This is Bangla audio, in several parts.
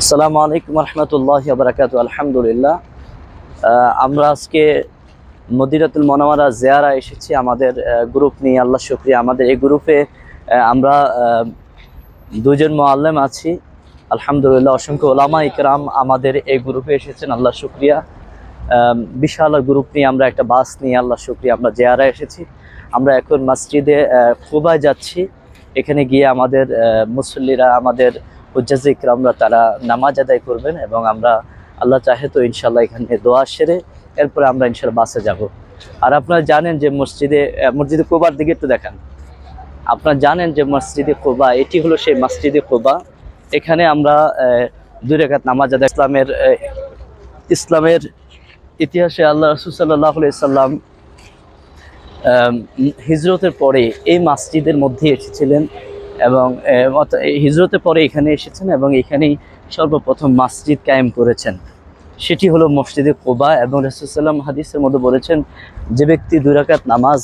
আসসালামু আলাইকুম রহমতুল্লাহ বারাকাতু আলহামদুলিল্লাহ। আমরা আজকে মদিরাতুল মনোয়ারা জিয়ারা এসেছি আমাদের গ্রুপ নিয়ে। আল্লাহ শুক্রিয়া। আমাদের এই গ্রুপে আমরা দুজন মোয়াল্লেম আছি। আলহামদুলিল্লাহ, অসংখ্য ওলামা ইকরাম আমাদের এই গ্রুপে এসেছেন। আল্লাহ শুক্রিয়া। বিশাল গ্রুপ নিয়ে আমরা একটা বাস নিয়ে, আল্লাহ শুক্রিয়া, আমরা জিয়ারা এসেছি। আমরা এখন মসজিদে কুবায় যাচ্ছি। এখানে গিয়ে আমাদের মুসল্লিরা আমাদের হুজ্জাজ ইকরামরা তারা নামাজ আদায় করবেন এবং আমরা আল্লাহ চাহে তো ইনশাল্লাহ এখানে দোয়া সেরে এরপরে আমরা ইনশাল্লাহ বাসে যাব। আর আপনারা জানেন যে মসজিদে মসজিদে কোবার দিকে একটু দেখান। আপনারা জানেন যে মসজিদে কোবা, এটি হলো সেই মসজিদে কোবা। এখানে আমরা দুই রেখাত নামাজ আদায়, ইসলামের ইসলামের ইতিহাসে আল্লাহ রসুল সাল্লাহ সাল্লাম হিজরতের পরে এই মসজিদের মধ্যে এসেছিলেন। এবং হিজরতের পরে এখানে এসেছেন এবং এখানেই সর্বপ্রথম মসজিদ কায়েম করেছেন। সেটি হলো মসজিদে কোবা এবং রসুলাম হাদিসের মধ্যে বলেছেন, যে ব্যক্তি দুই রাকাত নামাজ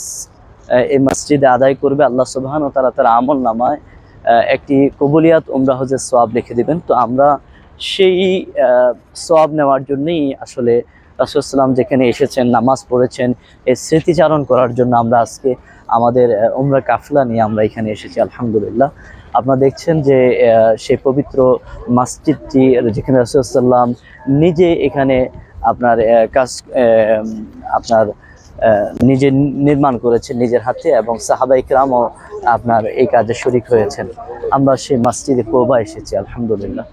এই মসজিদে আদায় করবে, আল্লাহ সুবহান ও তারা তার আমল নামায় একটি কবুলিয়াত উমরা হজের সোয়াব লিখে দিবেন। তো আমরা সেই সোয়াব নেওয়ার জন্যই আসলে রাসুলাম যেখানে এসেছেন, নামাজ পড়েছেন এই স্মৃতিচারণ করার জন্য আমরা আজকে আমাদের উমরা কাফলা নিয়ে আমরা এখানে এসেছি, আলহামদুলিল্লাহ। আপনারা দেখছেন যে সেই পবিত্র মসজিদটি, যেখানে রাসুলাম নিজে এখানে আপনার কাজ আপনার নিজে নির্মাণ করেছেন নিজের হাতে এবং সাহাবা ইকরামও আপনার এই কাজে শরিক হয়েছেন। আমরা সেই মসজিদে কোবা এসেছি, আলহামদুলিল্লাহ।